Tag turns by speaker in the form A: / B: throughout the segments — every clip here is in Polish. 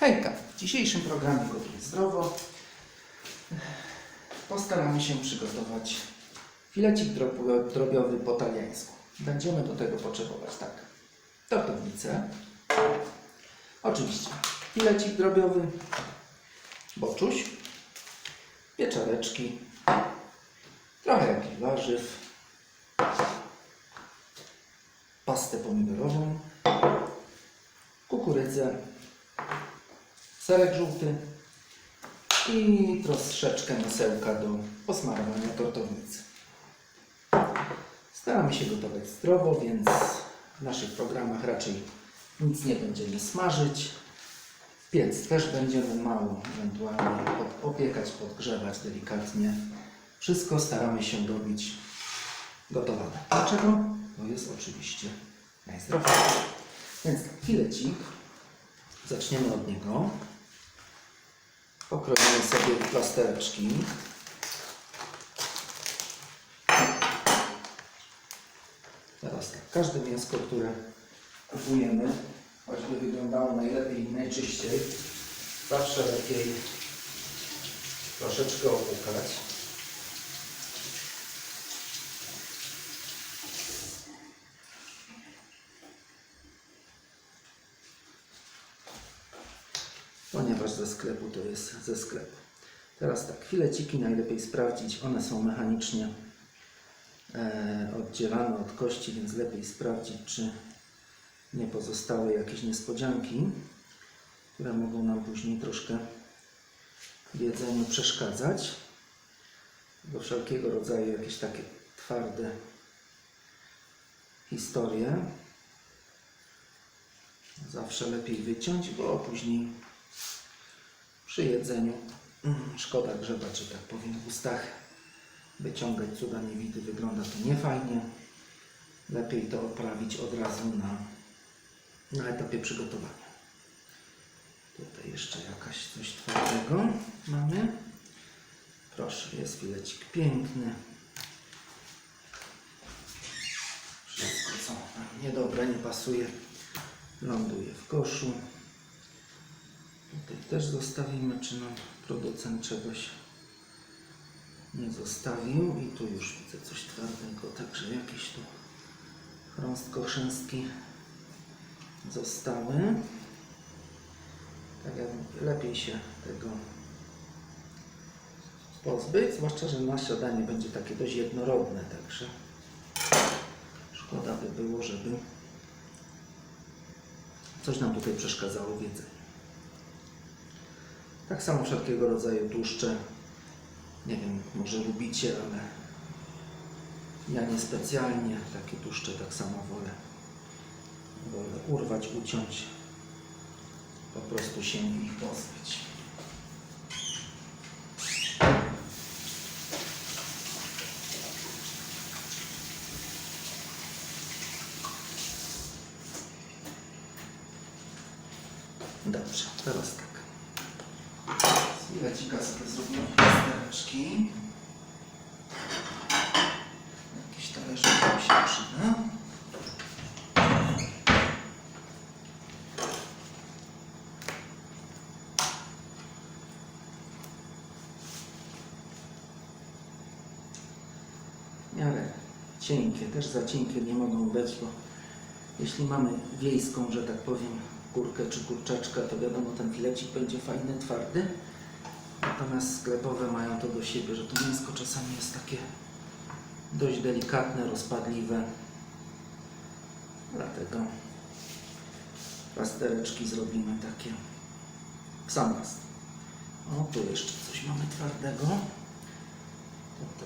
A: Hejka! W dzisiejszym programie Gotuj Zdrowo postaramy się przygotować filecik drob- drobiowy po taliańsku. Będziemy do tego potrzebować tak, tortownicę, oczywiście filecik drobiowy, boczuś, pieczareczki, trochę jakichś warzyw, pastę pomidorową, kukurydzę, serek żółty i troszeczkę masełka do posmarowania tortownicy. Staramy się gotować zdrowo, więc w naszych programach raczej nic nie będziemy smażyć. Piec też będziemy mało, ewentualnie opiekać, podgrzewać delikatnie. Wszystko staramy się robić gotowane. Dlaczego? Bo jest oczywiście najzdrowsze. Więc filecik. Zaczniemy od niego. Pokroimy sobie w plastereczki. Teraz tak, każde mięsko, które kupujemy, choćby wyglądało najlepiej i najczyściej, zawsze lepiej troszeczkę opłukać. Ponieważ ze sklepu to jest ze sklepu. Teraz tak, fileciki najlepiej sprawdzić, one są mechanicznie e, oddzielane od kości, więc lepiej sprawdzić, czy nie pozostały jakieś niespodzianki, które mogą nam później troszkę w jedzeniu przeszkadzać. Do wszelkiego rodzaju jakieś takie twarde historie. Zawsze lepiej wyciąć, bo później przy jedzeniu mm, szkoda grzebać, że tak powiem, w ustach. Wyciągać cuda niewidy wygląda to niefajnie. Lepiej to oprawić od razu na, na etapie przygotowania. Tutaj jeszcze jakaś coś twardego mamy. Proszę, jest filecik piękny. Wszystko co niedobre, nie pasuje, ląduje w koszu. Tutaj też zostawimy, czy nam producent czegoś nie zostawił. I tu już widzę coś twardego, także jakieś tu chrząstko-chrzęstki zostały. Tak jak lepiej się tego pozbyć, zwłaszcza, że na śniadanie będzie takie dość jednorodne, także szkoda by było, żeby coś nam tutaj przeszkadzało w jedzeniu. Tak samo wszelkiego rodzaju tłuszcze. Nie wiem, może lubicie, ale ja niespecjalnie takie tłuszcze tak samo wolę. Wolę urwać, uciąć, po prostu się ich pozbyć. Dobrze, teraz tak. Z filecika sobie zrobimy plastereczki. Jakiś talerzyk nam się przyda. W miarę cienkie, też za cienkie nie mogą być, bo jeśli mamy wiejską, że tak powiem, kurkę czy kurczaczka, to wiadomo, ten filecik będzie fajny, twardy. Natomiast sklepowe mają to do siebie, że to mięsko czasami jest takie dość delikatne, rozpadliwe. Dlatego plastereczki zrobimy takie w sam raz. O, tu jeszcze coś mamy twardego.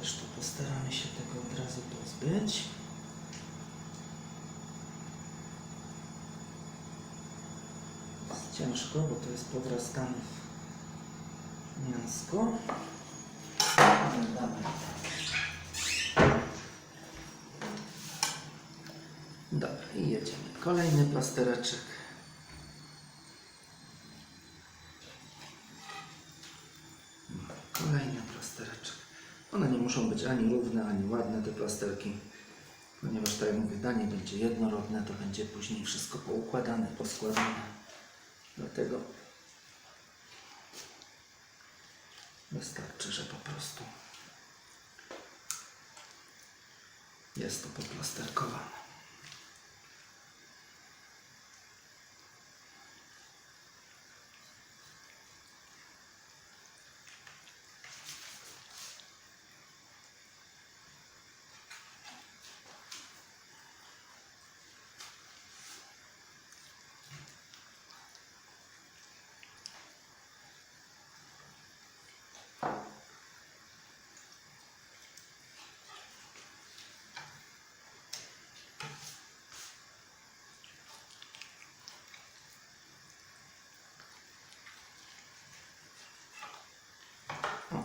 A: Też tu postaramy się tego od razu pozbyć. Ciężko, bo to jest podrastane w mięsko. Dobra, i jedziemy. Kolejny plastereczek. ani równe, ani ładne te plasterki, ponieważ tak jak mówię, danie będzie jednorodne, to będzie później wszystko poukładane, poskładane. Dlatego wystarczy, że po prostu jest to poplasterkowane.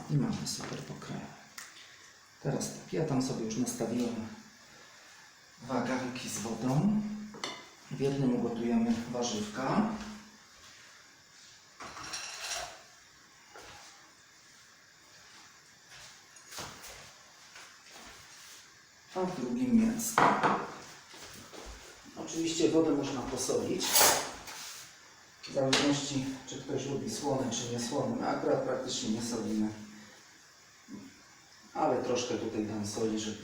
A: I mamy super pokrojone. Teraz tak, ja tam sobie już nastawiłem waganki z wodą. W jednym ugotujemy warzywka. A w drugim mięsko. Oczywiście wodę można posolić. W zależności, czy ktoś lubi słone, czy nie słone. My akurat praktycznie nie solimy. Troszkę tutaj dam soli, żeby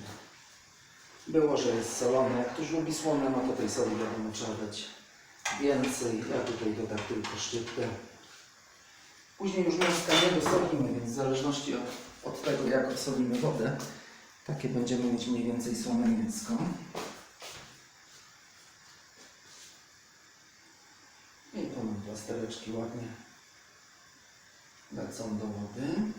A: było, że jest solone. Jak ktoś lubi słone, no to tej soli wiadomo trzeba dać więcej. Ja tutaj dodam tylko szczyptę. Później już mięska nie dosolimy, więc w zależności od, od tego, jak osolimy wodę, takie będziemy mieć mniej więcej słone mięsko. I tu mam plastereczki ładnie lecą do wody.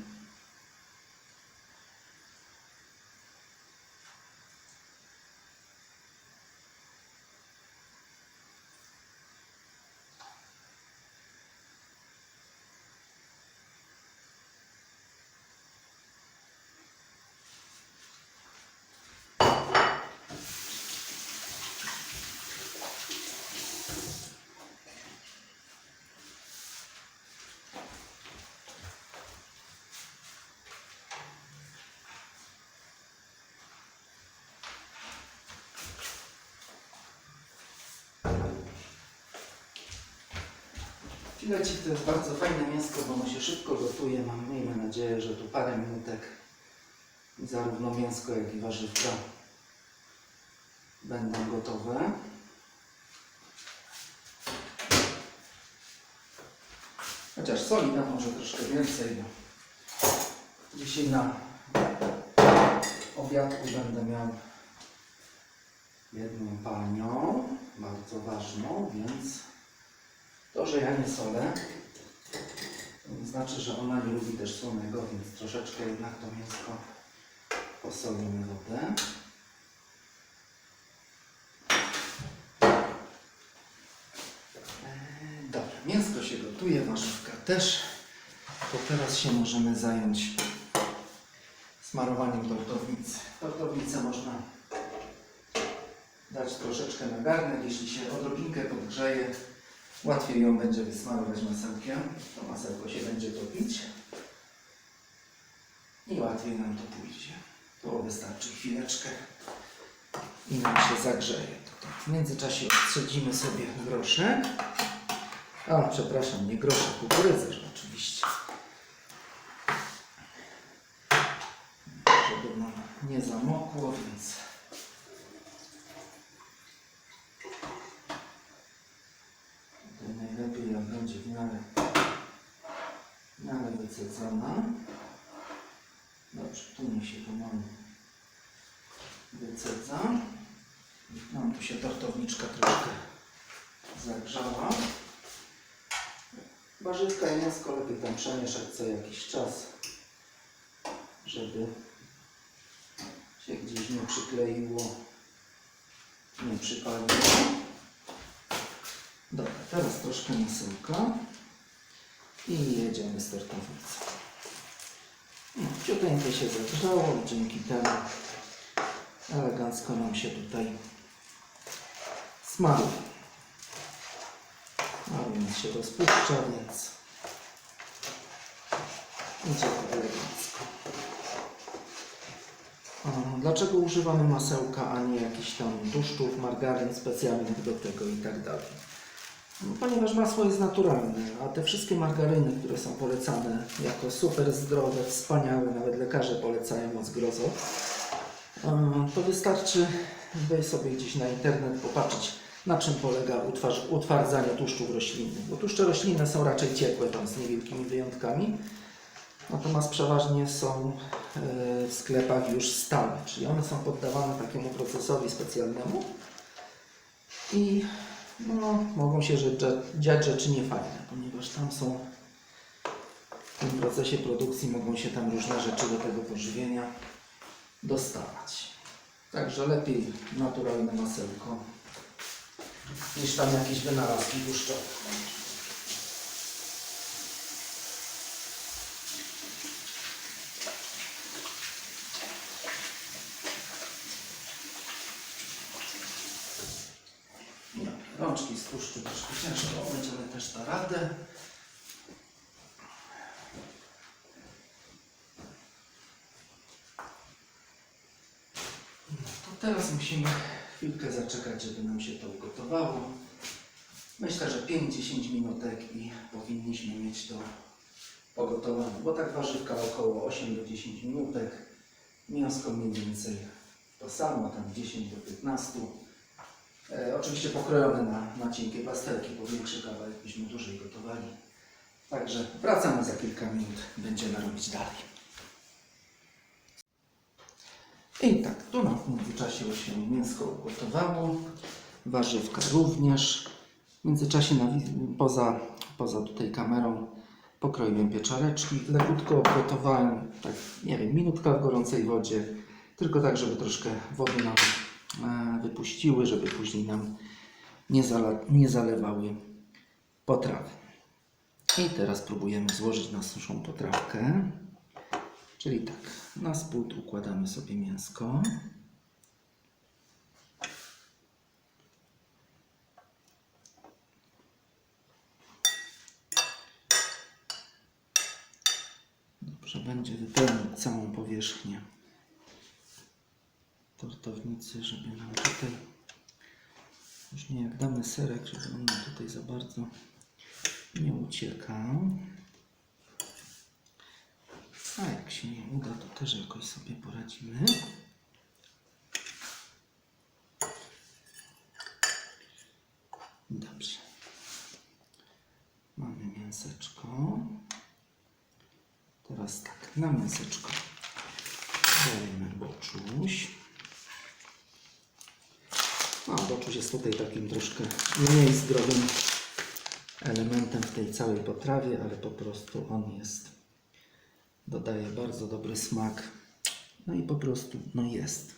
A: Filecik to jest bardzo fajne mięsko, bo ono się szybko gotuje. Mam, miejmy nadzieję, że tu parę minutek zarówno mięsko, jak i warzywka będą gotowe. Chociaż soli dam może troszkę więcej, bo dzisiaj na obiadku będę miał jedną panią, bardzo ważną, więc to, że ja nie solę, to nie znaczy, że ona nie lubi też słonego, więc troszeczkę jednak to mięsko posolimy wodę. Eee, Dobra, mięsko się gotuje, warzywka też. To teraz się możemy zająć smarowaniem tortownicy. Tortownicę można dać troszeczkę na garnek, jeśli się odrobinkę podgrzeje, Łatwiej ją będzie wysmarować masełkiem. To masełko się będzie topić. I łatwiej nam to pójdzie. To wystarczy chwileczkę i nam się zagrzeje. W międzyczasie odstrzedzimy sobie groszek. A, przepraszam, nie groszek, kukurydzę oczywiście. Żeby nam nie zamokło, więc To najlepiej jak będzie w miarę, w miarę wycedzona. Dobrze, tu niech się to mam wycedza. Nam tu się tortowniczka troszkę zagrzała. Warzywka i mięsko lepiej tam przemieszać co jakiś czas, żeby się gdzieś nie przykleiło, nie przypaliło. Dobra, teraz troszkę masełka i jedziemy z tortownicą. Ciuteńkie się zagrzało dzięki temu elegancko nam się tutaj smaruje. Marunek się rozpuszcza, więc idzie elegancko. A, Dlaczego używamy masełka, a nie jakichś tam tłuszczów, margaryn specjalnych do tego i tak dalej? No, Ponieważ masło jest naturalne, a te wszystkie margaryny, które są polecane jako super zdrowe, wspaniałe, nawet lekarze polecają od zgrozo, to wystarczy wejść sobie gdzieś na internet, popatrzeć na czym polega utwardzanie tłuszczów roślinnych. Bo tłuszcze roślinne są raczej ciekłe, tam z niewielkimi wyjątkami, natomiast przeważnie są e, w sklepach już stałe, czyli one są poddawane takiemu procesowi specjalnemu i no, mogą się rzecz, dziać rzeczy niefajne, ponieważ tam są w tym procesie produkcji mogą się tam różne rzeczy do tego pożywienia dostawać. Także lepiej naturalne masełko niż tam jakieś wynalazki tłuszczowe. No, Rączki z tłuszczu troszkę ciężko będzie, ale No to teraz musimy chwilkę zaczekać, żeby nam się to ugotowało. Myślę, że 5-10 minutek i powinniśmy mieć to pogotowane, bo tak warzywka około 8 do 10 minutek, mięsko mniej więcej to samo, tam 10 do 15. E, oczywiście pokrojone na, na cienkie pastelki, bo większy kawałek byśmy dłużej gotowali. Także wracamy za kilka minut, będziemy robić dalej. I tak, tu nam w międzyczasie się mięsko ugotowało, warzywka również. W międzyczasie na, poza, poza tutaj kamerą pokroiłem pieczareczki, lekutko gotowałem, tak nie wiem, minutka w gorącej wodzie, tylko tak, żeby troszkę wody nam e, wypuściły, żeby później nam nie, nie zalewały potrawy. I teraz próbujemy złożyć naszą potrawkę. Czyli tak, na spód układamy sobie mięsko. Dobrze, będzie wypełnić całą powierzchnię tortownicy, żeby nam tutaj już nie jak damy serek, żeby on nam tutaj za bardzo nie uciekał. A jak się nie uda, to też jakoś sobie poradzimy. Dobrze. Mamy mięseczko. Teraz tak, na mięseczko dajemy boczuś. No, boczuś jest tutaj takim troszkę mniej zdrowym elementem w tej całej potrawie, ale po prostu on jest dodaje bardzo dobry smak. No i po prostu no jest.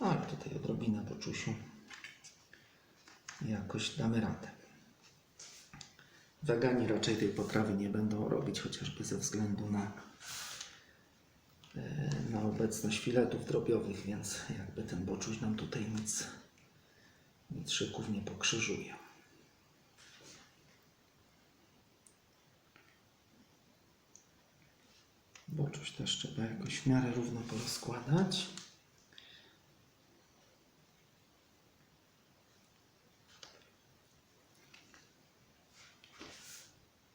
A: Ale tutaj odrobinę poczusiu. Jakoś damy radę. Wegani raczej tej potrawy nie będą robić, chociażby ze względu na, na obecność filetów drobiowych, więc jakby ten boczuś nam tutaj nic, nic szyków nie pokrzyżuje. Boczuś też trzeba jakoś w miarę równo porozkładać.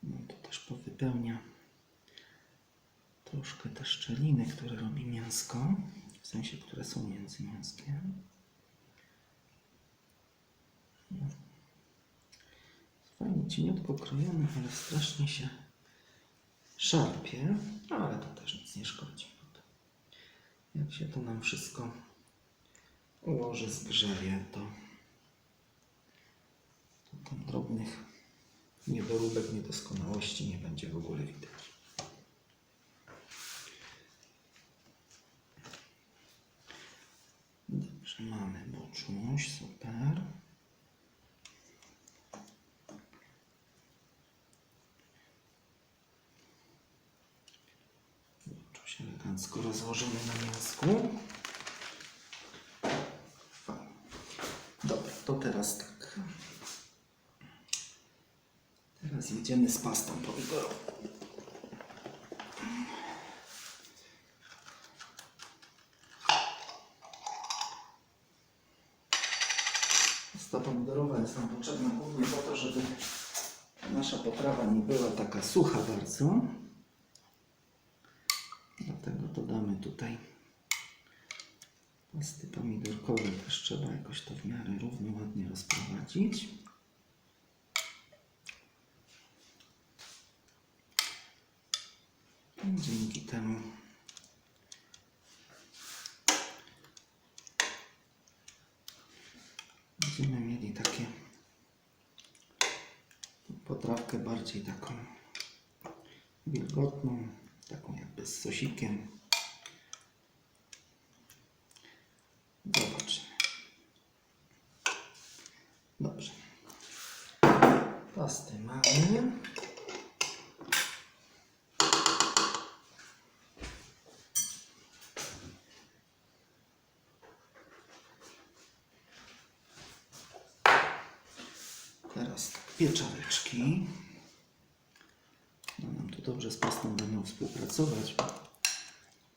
A: No to też powypełnia troszkę te szczeliny, które robi mięsko, w sensie, które są między mięskiem. Fajnie cieniutko krojone, ale strasznie się szarpie, ale to też nic nie szkodzi. Jak się to nam wszystko ułoży, zgrzeje, to, to tam drobnych niedoróbek, niedoskonałości nie będzie w ogóle widać. Dobrze, mamy boczuś, super. Boczuś elegancko rozłożymy na mięsku. Dobra, to teraz tak. Teraz jedziemy z pastą pomidorową. Pasta pomidorowa jest są potrzebne głównie po to, żeby nasza potrawa nie była taka sucha bardzo. Dlatego dodamy tutaj pasty pomidorkowe. Też trzeba jakoś to w miarę równo, ładnie rozprowadzić. I Dzięki temu będziemy mieli takie potrawkę bardziej taką wilgotną, taką jakby z sosikiem. Zobaczmy. Dobrze. Pasty mamy. Teraz pieczareczki. No nam tu dobrze z pastą będą współpracować.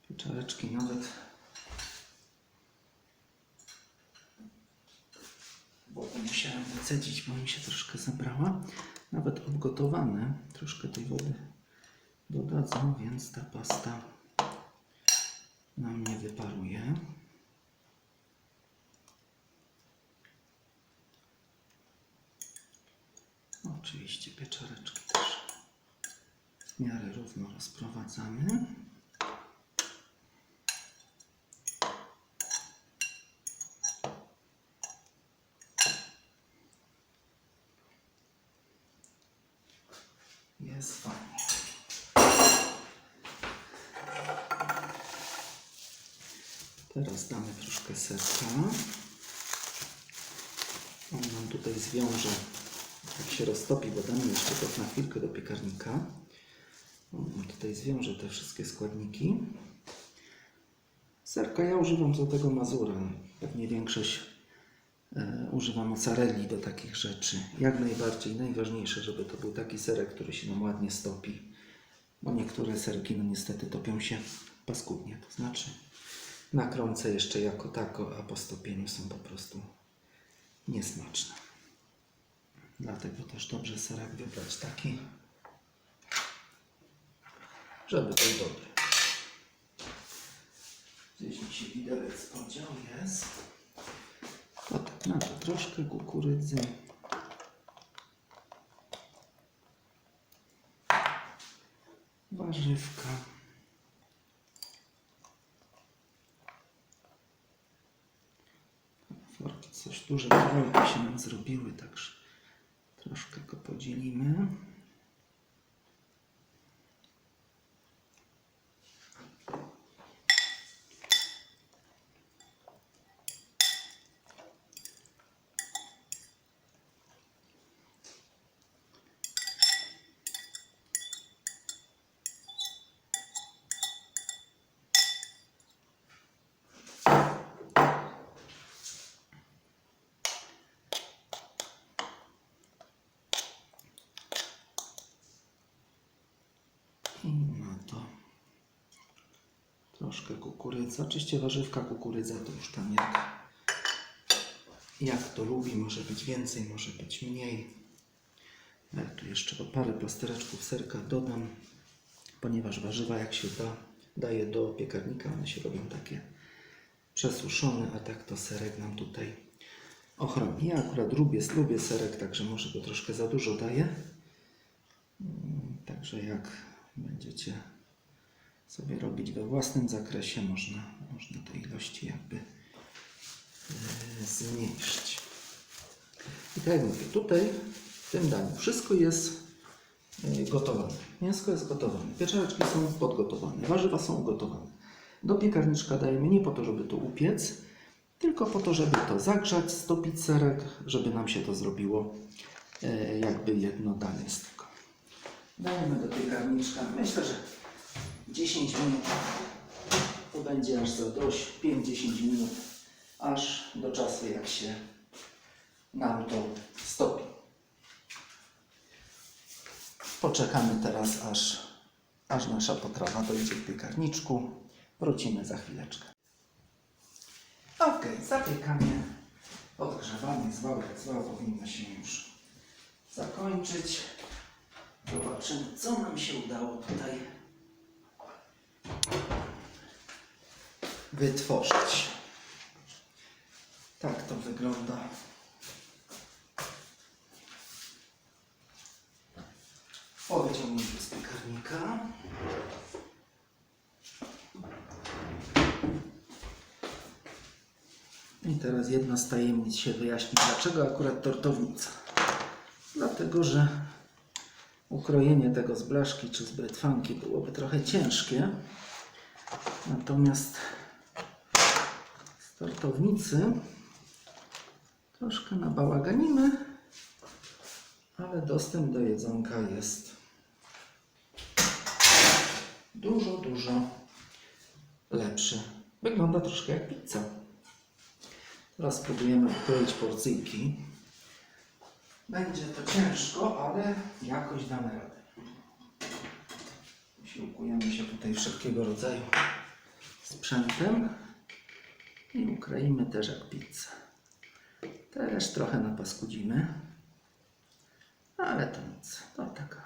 A: Pieczareczki nawet wodę musiałem wycedzić, bo mi się troszkę zabrała. Nawet odgotowane. Troszkę tej wody dodadzą, więc ta pasta nam nie wyparuje. Oczywiście pieczareczki też w miarę równo rozprowadzamy. Jest fajnie. Teraz damy troszkę serka. On nam tutaj zwiąże, jak się roztopi, bo damy jeszcze to na chwilkę do piekarnika. Nam tutaj zwiąże te wszystkie składniki. Serka ja używam do tego mazura. Pewnie większość e, używa mozzarelli do takich rzeczy. Jak najbardziej, najważniejsze, żeby to był taki serek, który się nam ładnie stopi. Bo niektóre serki, no niestety, topią się paskudnie. To znaczy, na jeszcze jako tako, a po stopieniu są po prostu niesmaczne. Dlatego też dobrze serek wybrać taki, żeby był dobry. Gdzieś mi się widelec podział, jest. O tak, na to troszkę kukurydzy. Warzywka. Forki coś duże kawałki się nam zrobiły, także troszkę go podzielimy. I na to troszkę kukurydzy. Oczywiście warzywka, kukurydza to już tam jak, jak to lubi. Może być więcej, może być mniej. Ja tu jeszcze parę plastereczków serka dodam, ponieważ warzywa jak się da, daje do piekarnika, one się robią takie przesuszone, a tak to serek nam tutaj ochroni. Ja akurat lubię, lubię serek, także może go troszkę za dużo daję. Mm, Także jak będziecie sobie robić we własnym zakresie, można, można te ilości jakby e, zmniejszyć. I tak jak mówię, tutaj w tym daniu wszystko jest e, gotowane. Mięsko jest gotowane, pieczareczki są podgotowane, warzywa są ugotowane. Do piekarniczka dajemy nie po to, żeby to upiec, tylko po to, żeby to zagrzać, stopić serek, żeby nam się to zrobiło e, jakby jedno danie z tego. Dajemy do piekarniczka. Myślę, że 10 minut to będzie aż za dość. 5-10 minut, aż do czasu jak się nam to stopi. Poczekamy teraz, aż, aż nasza potrawa dojdzie w piekarniczku. Wrócimy za chwileczkę. Ok, zapiekanie Odgrzewanie zwał jak zwał powinno się już zakończyć. Zobaczymy, co nam się udało tutaj wytworzyć. Tak to wygląda. Wyciągnięciu z piekarnika. I teraz jedna z tajemnic się wyjaśni, dlaczego akurat tortownica. Dlatego, że ukrojenie tego z blaszki czy z brytwanki byłoby trochę ciężkie. Natomiast z tortownicy troszkę nabałaganimy, ale dostęp do jedzonka jest dużo, dużo lepszy. Wygląda troszkę jak pizza. Teraz spróbujemy ukroić porcyjki. Będzie to ciężko, ale jakoś damy radę. Siłkujemy się tutaj wszelkiego rodzaju sprzętem i ukroimy też jak pizzę. Też trochę napaskudzimy, ale to nic. To taka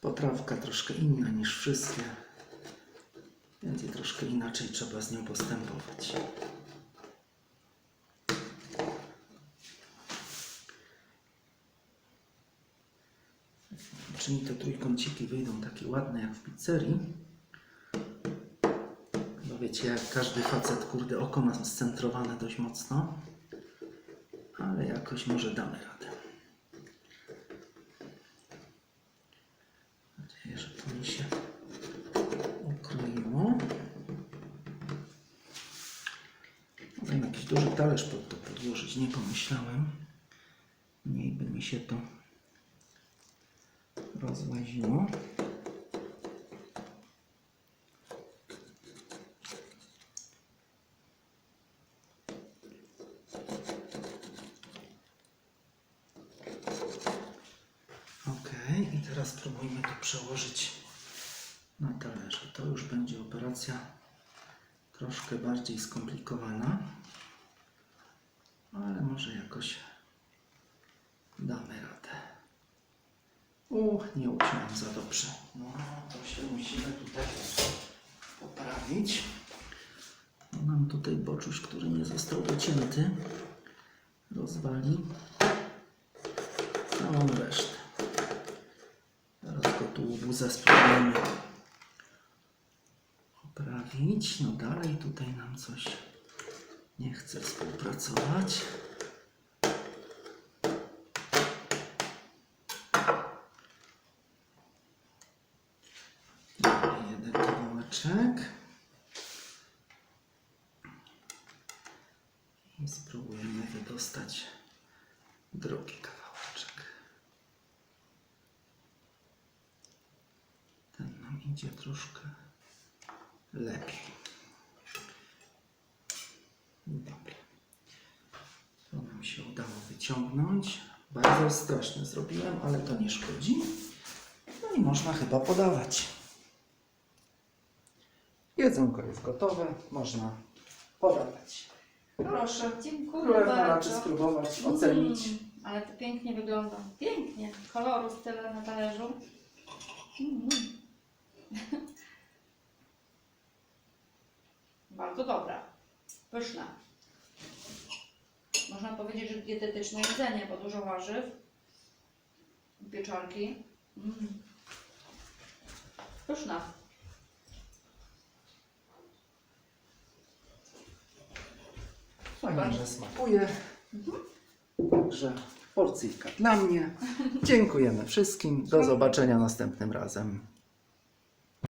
A: potrawka troszkę inna niż wszystkie, więc i troszkę inaczej trzeba z nią postępować. Czy mi te trójkąciki wyjdą takie ładne jak w pizzerii? No wiecie, jak każdy facet, kurde, oko ma scentrowane dość mocno. Ale jakoś może damy radę. Mam nadzieję, że to mi się ukroiło. Mogę jakiś duży talerz pod to podłożyć, nie pomyślałem. Mniej by mi się to rozłaziło. Ok, i teraz spróbujmy to przełożyć na talerze. To już będzie operacja troszkę bardziej skomplikowana, ale może jakoś damy radę. Uch, nie uciąłem za dobrze. No, to się musimy tutaj poprawić. Mam tutaj boczuś, który nie został docięty. Rozwali całą resztę. Teraz go tu łobuzę spróbujemy poprawić. No dalej tutaj nam coś nie chce współpracować. Dalej jeden kawałeczek. I spróbujemy wydostać drugi kawałeczek. Ten nam idzie troszkę lepiej. Dobra. To nam się udało wyciągnąć. Bardzo straszne zrobiłem, ale to nie szkodzi. No i można chyba podawać. Jedzonko jest gotowe, można podawać. Proszę.
B: Dziękuję
A: Królewna raczy
B: bardzo.
A: spróbować, ocenić.
B: Mm, ale to pięknie wygląda. Pięknie. Koloru tyle na talerzu. Mm. Bardzo dobra. Pyszna. Można powiedzieć, że dietetyczne jedzenie, bo dużo warzyw. Pieczarki. Mm. Pyszna.
A: Fajnie, że smakuje. Także porcyjka dla mnie. Dziękujemy wszystkim. Do zobaczenia następnym razem.